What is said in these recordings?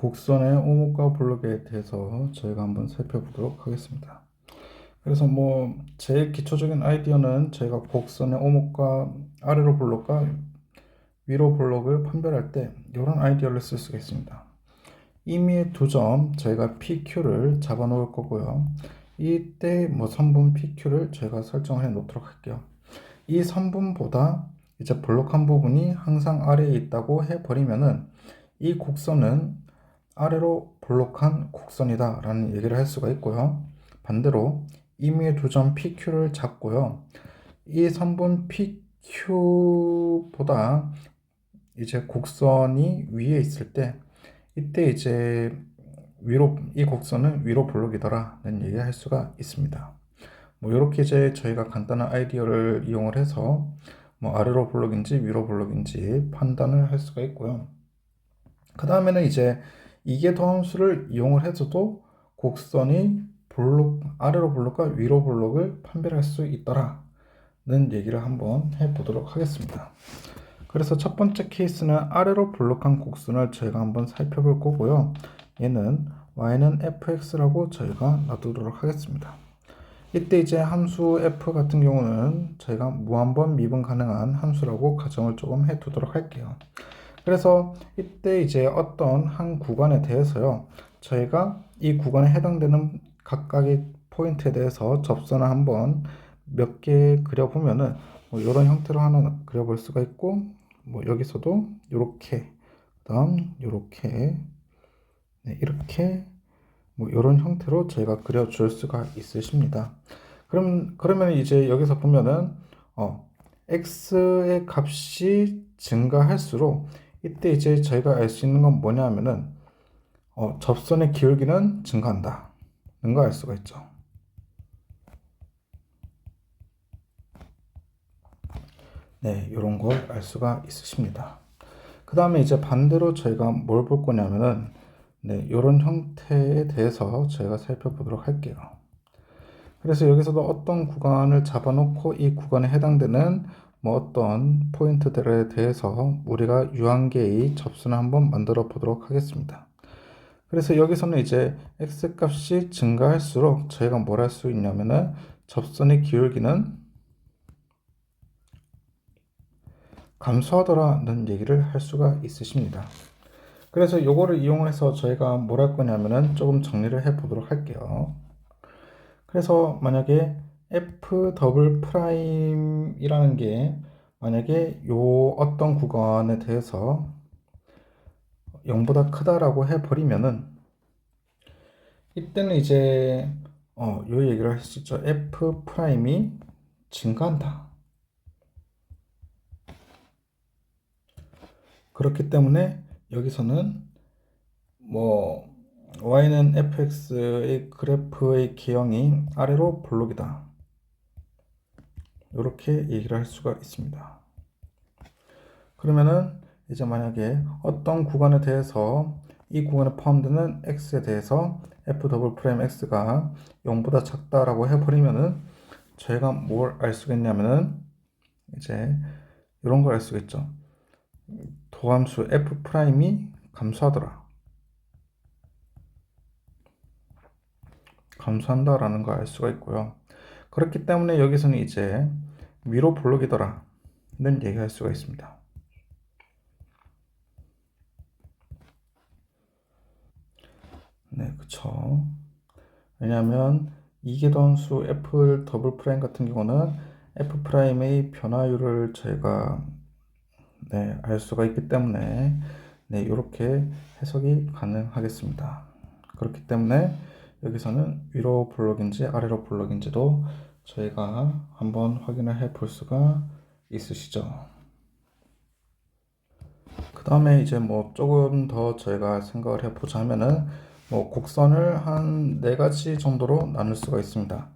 곡선의 오목과 블록에 대해서 저희가 한번 살펴보도록 하겠습니다. 그래서 뭐 제일 기초적인 아이디어는 저희가 곡선의 오목과 아래로 블록과 위로 블록을 판별할 때 이런 아이디어를 쓸 수가 있습니다. 임의의 두 점 저희가 PQ를 잡아 놓을 거고요. 이때 뭐 선분 PQ를 저희가 설정을 해 놓도록 할게요. 이 선분보다 이제 블록한 부분이 항상 아래에 있다고 해 버리면은 이 곡선은 아래로 블록한 곡선이다 라는 얘기를 할 수가 있고요. 반대로 임의의 두 점 PQ를 잡고요. 이 선분 PQ보다 이제 곡선이 위에 있을 때 이때 이제 위로 이 곡선은 위로 블록이더라는 얘기를 할 수가 있습니다. 뭐 이렇게 이제 저희가 간단한 아이디어를 이용을 해서 뭐 아래로 블록인지 위로 블록인지 판단을 할 수가 있고요. 그 다음에는 이제 이게 더함수를 이용을 해서도 곡선이 블록 아래로 블록과 위로 블록을 판별할 수 있더라는 얘기를 한번 해보도록 하겠습니다. 그래서 첫 번째 케이스는 아래로 블록한 곡선을 저희가 한번 살펴볼 거고요. 얘는 y는 fx라고 저희가 놔두도록 하겠습니다. 이때 이제 함수 f 같은 경우는 저희가 무한번 미분 가능한 함수라고 가정을 조금 해두도록 할게요. 그래서 이때 이제 어떤 한 구간에 대해서요, 저희가 이 구간에 해당되는 각각의 포인트에 대해서 접선을 한번 몇 개 그려보면은 뭐 이런 형태로 하나 그려볼 수가 있고, 뭐 여기서도 이렇게, 그다음 이렇게, 네, 이렇게 뭐 이런 형태로 저희가 그려줄 수가 있으십니다. 그럼 그러면 이제 여기서 보면은 어, x의 값이 증가할수록 이때 이제 저희가 알 수 있는 건 뭐냐면은 어, 접선의 기울기는 증가한다 는 걸 알 수가 있죠. 네, 이런 걸 알 수가 있으십니다. 그 다음에 이제 반대로 저희가 뭘 볼 거냐면은 네, 이런 형태에 대해서 저희가 살펴보도록 할게요. 그래서 여기서도 어떤 구간을 잡아놓고 이 구간에 해당되는 뭐 어떤 포인트들에 대해서 우리가 유한계의 접선을 한번 만들어 보도록 하겠습니다. 그래서 여기서는 이제 x 값이 증가할수록 저희가 뭘 할 수 있냐면은 접선의 기울기는 감소하더라는 얘기를 할 수가 있으십니다. 그래서 요거를 이용해서 저희가 뭘 할 거냐면은 조금 정리를 해 보도록 할게요. 그래서 만약에 f 더블 프라임이라는 게 만약에 요 어떤 구간에 대해서 0보다 크다라고 해 버리면은 이때는 이제 어, 요 얘기를 할 수 있죠. f 프라임이 증가한다. 그렇기 때문에 여기서는 뭐 y는 fx의 그래프의 기형이 아래로 블록이다. 이렇게 얘기를 할 수가 있습니다. 그러면은 이제 만약에 어떤 구간에 대해서 이 구간에 포함되는 x에 대해서 f 더블 프라임 x가 0보다 작다라고 해버리면은 저희가 뭘 알 수가 있냐면은 이제 이런 걸 알 수가 있죠. 도함수 f 프라임이 감소하더라. 감소한다라는 걸 알 수가 있고요. 그렇기 때문에 여기서는 이제 위로 블록이더라는 얘기할 수가 있습니다. 네, 그쵸. 왜냐하면 이계던수 f 더블 프라임 같은 경우는 f 프라임의 변화율을 저희가 네, 알 수가 있기 때문에 네, 이렇게 해석이 가능하겠습니다. 그렇기 때문에 여기서는 위로 블록인지 아래로 블록인지도 저희가 한번 확인을 해 볼 수가 있으시죠. 그 다음에 이제 뭐 조금 더 저희가 생각을 해 보자면은 뭐 곡선을 한 네 가지 정도로 나눌 수가 있습니다.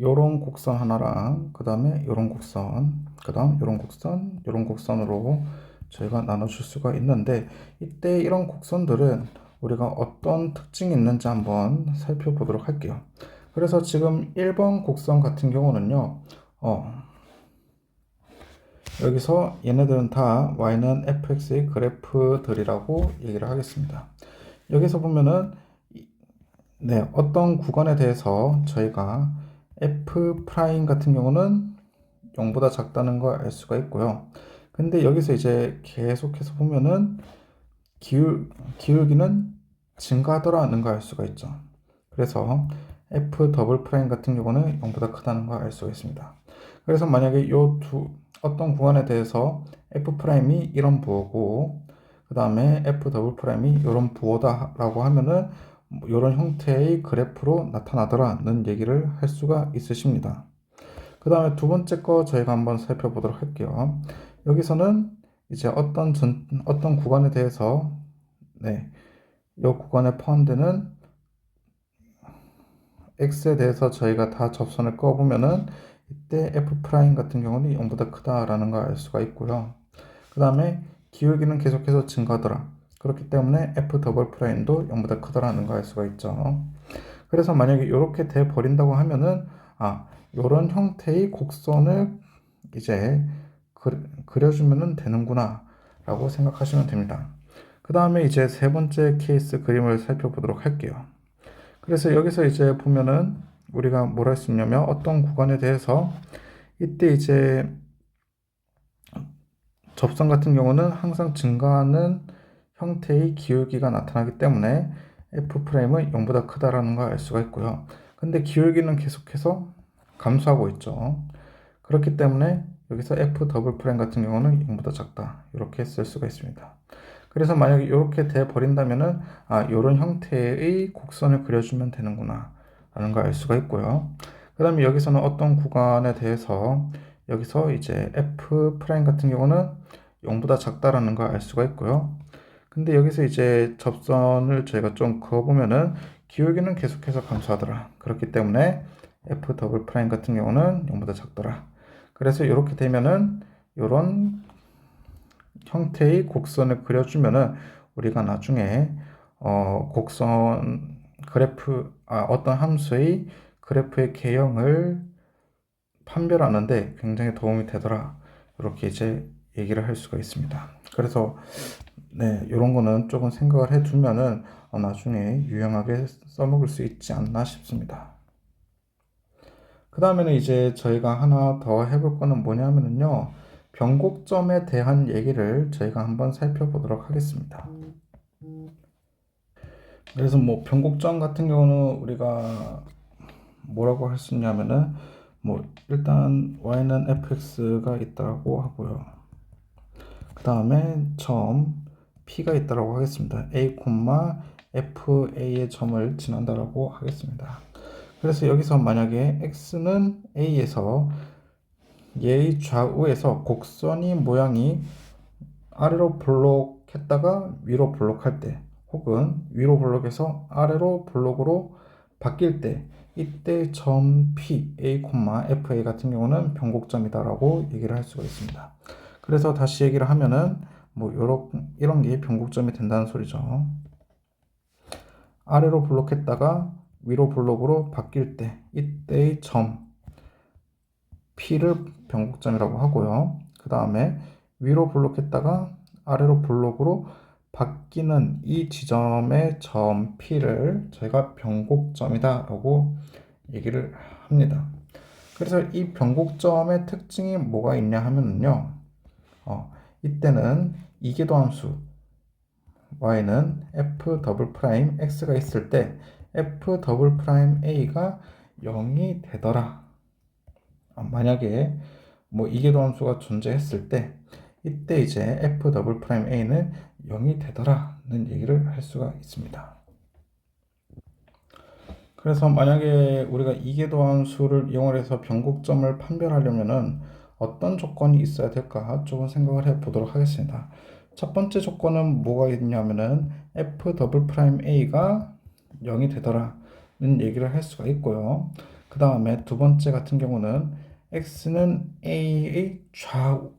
요런 곡선 하나랑 그 다음에 요런 곡선 그 다음 요런 곡선 요런 곡선으로 저희가 나눠줄 수가 있는데 이때 이런 곡선들은 우리가 어떤 특징이 있는지 한번 살펴보도록 할게요 그래서 지금 1번 곡선 같은 경우는요 어, 여기서 얘네들은 다 y는 fx의 그래프들이라고 얘기를 하겠습니다 여기서 보면은 이- 네, 어떤 구간에 대해서 저희가 f 같은 경우는 0보다 작다는 걸 알 수가 있고요. 근데 여기서 이제 계속해서 보면은 기울, 기울기는 증가하더라는 걸 알 수가 있죠. 그래서 f 더블 프라임 같은 경우는 0보다 크다는 걸 알 수가 있습니다. 그래서 만약에 요 두 어떤 구간에 대해서 f 프라임이 이런 부호고 그 다음에 f 더블 프라임이 이런 부호다라고 하면은 이런 형태의 그래프로 나타나더라는 얘기를 할 수가 있으십니다. 그 다음에 두 번째 거 저희가 한번 살펴보도록 할게요. 여기서는 이제 어떤 전, 어떤 구간에 대해서 네, 이 구간에 포함되는 x에 대해서 저희가 다 접선을 꺼보면은 이때 f 같은 경우는 0보다 크다라는 걸 알 수가 있고요. 그 다음에 기울기는 계속해서 증가하더라. 그렇기 때문에 f 더블 프라임도 0보다 크다라는 걸 알 수가 있죠. 그래서 만약에 이렇게 돼 버린다고 하면은 아 이런 형태의 곡선을 이제 그, 그려주면 되는구나 라고 생각하시면 됩니다. 그 다음에 이제 세 번째 케이스 그림을 살펴보도록 할게요. 그래서 여기서 이제 보면은 우리가 뭘 할 수 있냐면 어떤 구간에 대해서 이때 이제 접선 같은 경우는 항상 증가하는 형태의 기울기가 나타나기 때문에 f 프레임은 0보다 크다라는 걸 알 수가 있고요. 근데 기울기는 계속해서 감소하고 있죠. 그렇기 때문에 여기서 f 더블 프라임 같은 경우는 0보다 작다. 이렇게 쓸 수가 있습니다. 그래서 만약에 이렇게 돼 버린다면은 아, 이런 형태의 곡선을 그려주면 되는구나. 라는 걸 알 수가 있고요. 그 다음에 여기서는 어떤 구간에 대해서 여기서 이제 f 프라임 같은 경우는 0보다 작다라는 걸 알 수가 있고요. 근데 여기서 이제 접선을 저희가 좀 그어보면은 기울기는 계속해서 감소하더라. 그렇기 때문에 f 더블 프라임 같은 경우는 0보다 작더라. 그래서 이렇게 되면은 이런 형태의 곡선을 그려주면은 우리가 나중에 어, 곡선 그래프 아, 어떤 함수의 그래프의 개형을 판별하는데 굉장히 도움이 되더라. 이렇게 이제 얘기를 할 수가 있습니다. 그래서 네, 이런 거는 조금 생각을 해 두면은 어, 나중에 유용하게 써먹을 수 있지 않나 싶습니다. 그 다음에는 이제 저희가 하나 더 해볼 거는 뭐냐면은요. 변곡점에 대한 얘기를 저희가 한번 살펴보도록 하겠습니다. 그래서 뭐 변곡점 같은 경우는 우리가 뭐라고 할 수 있냐면은 뭐 일단 y는 fx가 있다고 하고요. 그 다음에 점 p가 있다고 하겠습니다. a, fa의 점을 지난다라고 하겠습니다. 그래서 여기서 만약에 x는 a에서 얘의 좌우에서 곡선이 모양이 아래로 블록했다가 위로 블록할 때 혹은 위로 블록에서 아래로 블록으로 바뀔 때 이때 점 P, A, FA 같은 경우는 변곡점이다라고 얘기를 할 수가 있습니다. 그래서 다시 얘기를 하면은 뭐 요런 이런 게 변곡점이 된다는 소리죠. 아래로 블록했다가 위로 블록으로 바뀔 때 이때의 점 P를 변곡점이라고 하고요. 그 다음에 위로 블록했다가 아래로 블록으로 바뀌는 이 지점의 점 P를 저희가 변곡점이다 라고 얘기를 합니다. 그래서 이 변곡점의 특징이 뭐가 있냐 하면요. 어, 이때는 이계도 함수 y는 f 더블 프라임 x가 있을 때 f 더블 프라임 a가 0이 되더라. 아, 만약에 뭐 이계도 함수가 존재했을 때 이때 이제 f 더블 프라임 a는 0이 되더라는 얘기를 할 수가 있습니다. 그래서 만약에 우리가 이계도 함수를 이용해서 변곡점을 판별하려면은 어떤 조건이 있어야 될까 조금 생각을 해 보도록 하겠습니다. 첫 번째 조건은 뭐가 있냐면은 f 더블 프라임 a가 0이 되더라는 얘기를 할 수가 있고요. 그 다음에 두 번째 같은 경우는 x는 a의 좌우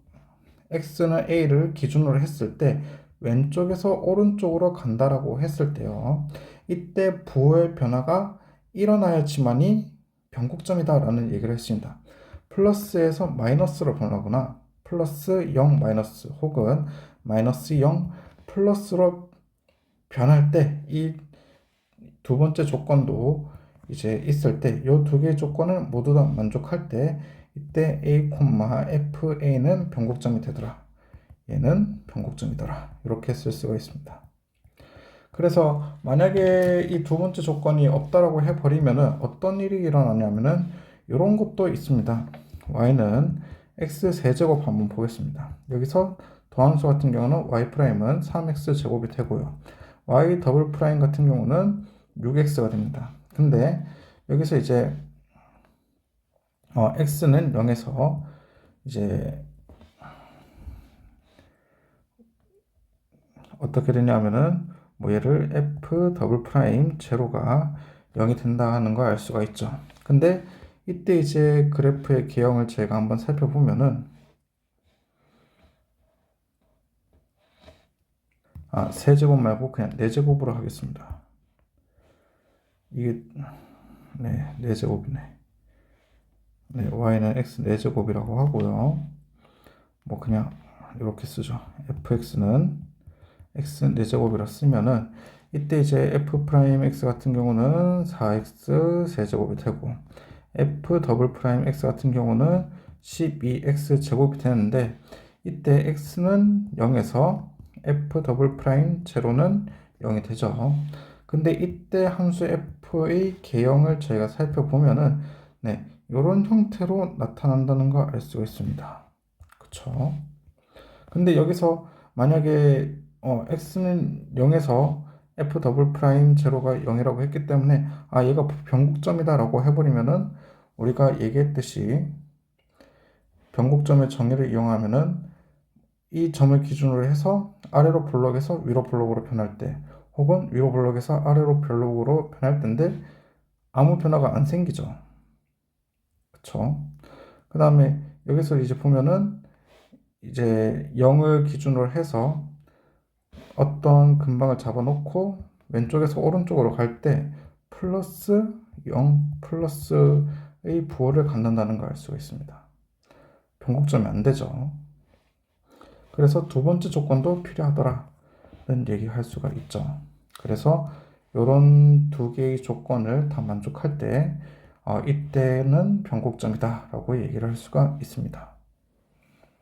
x는 a를 기준으로 했을 때 왼쪽에서 오른쪽으로 간다라고 했을 때요. 이때 부호의 변화가 일어나야지만이 변곡점이다라는 얘기를 했습니다. 플러스에서 마이너스로 변하거나 플러스 0 마이너스 혹은 마이너스 0 플러스로 변할 때 이 두 번째 조건도 이제 있을 때 이 두 개의 조건을 모두 다 만족할 때 이때 a, fa는 변곡점이 되더라. 얘는 변곡점이더라. 이렇게 쓸 수가 있습니다. 그래서 만약에 이 두 번째 조건이 없다라고 해버리면은 어떤 일이 일어나냐면은 이런 것도 있습니다. y는 x 세제곱 한번 보겠습니다. 여기서 더함수 같은 경우는 y 프라임은 3x 제곱이 되고요. y 더블 프라임 같은 경우는 6x가 됩니다. 근데 여기서 이제 어, x는 0에서 이제 어떻게 되냐면은 뭐 얘를 f 더블 프라임 제로가 0이 된다는 걸 알 수가 있죠. 근데 이때 이제 그래프의 개형을 제가 한번 살펴보면은 아, 세제곱 말고 그냥 네제곱으로 하겠습니다. 이게 네, 네제곱이네. 네, y는 x 네제곱이라고 하고요. 뭐 그냥 이렇게 쓰죠. fx는 x 네제곱이라 쓰면은 이때 이제 f 프라임 x 같은 경우는 4x 세제곱이 되고 f 더블 프라임 x 같은 경우는 12x 제곱이 되는데 이때 x는 0에서 f 더블 프라임 제로는 0이 되죠. 근데 이때 함수 f의 개형을 저희가 살펴보면은 네, 이런 형태로 나타난다는 걸 알 수가 있습니다. 그쵸? 근데 여기서 만약에 어, x는 0에서 f 더블 프라임 제로가 0이라고 했기 때문에 아 얘가 변곡점이다 라고 해버리면은 우리가 얘기했듯이 변곡점의 정의를 이용하면은 이 점을 기준으로 해서 아래로 블록에서 위로 블록으로 변할 때 혹은 위로 블록에서 아래로 블록으로 변할 때인데 아무 변화가 안 생기죠. 그쵸? 그 다음에 여기서 이제 보면은 이제 0을 기준으로 해서 어떤 근방을 잡아놓고 왼쪽에서 오른쪽으로 갈 때 플러스 0 플러스의 부호를 갖는다는 걸 알 수가 있습니다. 변곡점이 안 되죠. 그래서 두 번째 조건도 필요하더라는 얘기할 수가 있죠. 그래서 이런 두 개의 조건을 다 만족할 때 어, 이때는 변곡점이다 라고 얘기를 할 수가 있습니다.